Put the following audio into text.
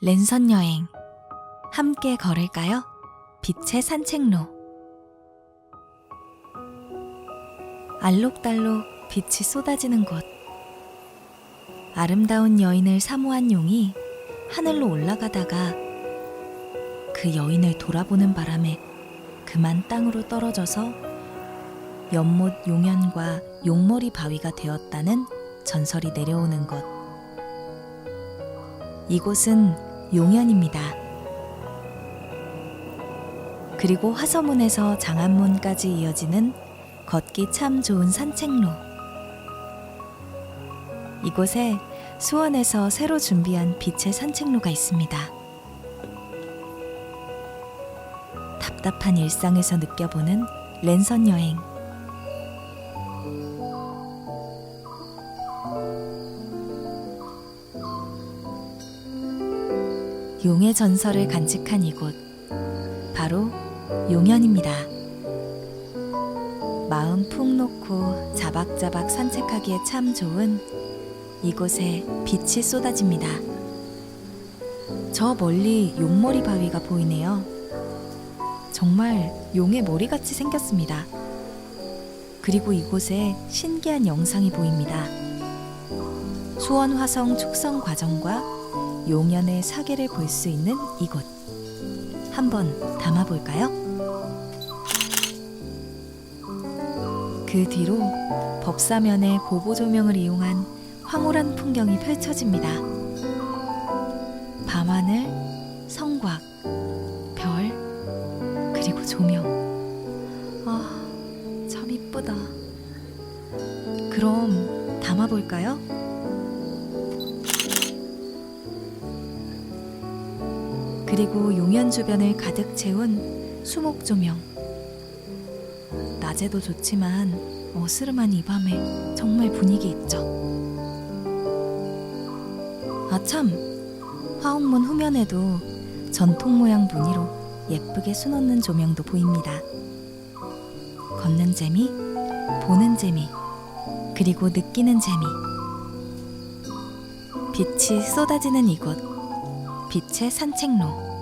랜선 여행. 함께 걸을까요? 빛의 산책로. 알록달록 빛이 쏟아지는 곳. 아름다운 여인을 사모한 용이 하늘로 올라가다가 그 여인을 돌아보는 바람에 그만 땅으로 떨어져서 연못 용연과 용머리 바위가 되었다는 전설이 내려오는 곳. 이곳은 용연입니다. 그리고 화서문에서 장안문까지 이어지는 걷기 참 좋은 산책로. 이곳에 수원에서 새로 준비한 빛의 산책로가 있습니다. 답답한 일상에서 느껴보는 랜선 여행. 용의 전설을 간직한 이곳. 바로 용연입니다. 마음 푹 놓고 자박자박 산책하기에 참 좋은 이곳에 빛이 쏟아집니다. 저 멀리 용머리 바위가 보이네요. 정말 용의 머리같이 생겼습니다. 그리고 이곳에 신기한 영상이 보입니다. 수원 화성 축성 과정과 용연의 사계를 볼 수 있는 이곳. 한번 담아볼까요? 그 뒤로 법사면의 보보 조명을 이용한 황홀한 풍경이 펼쳐집니다. 밤하늘, 성곽, 별, 그리고 조명. 아, 참 이쁘다. 그럼 담아볼까요? 그리고 용연 주변을 가득 채운 수목 조명. 낮에도 좋지만 어스름한 이 밤에 정말 분위기 있죠. 아 참, 화옥문 후면에도 전통 모양 무늬로 예쁘게 수놓는 조명도 보입니다. 걷는 재미, 보는 재미, 그리고 느끼는 재미. 빛이 쏟아지는 이곳, 빛의 산책로.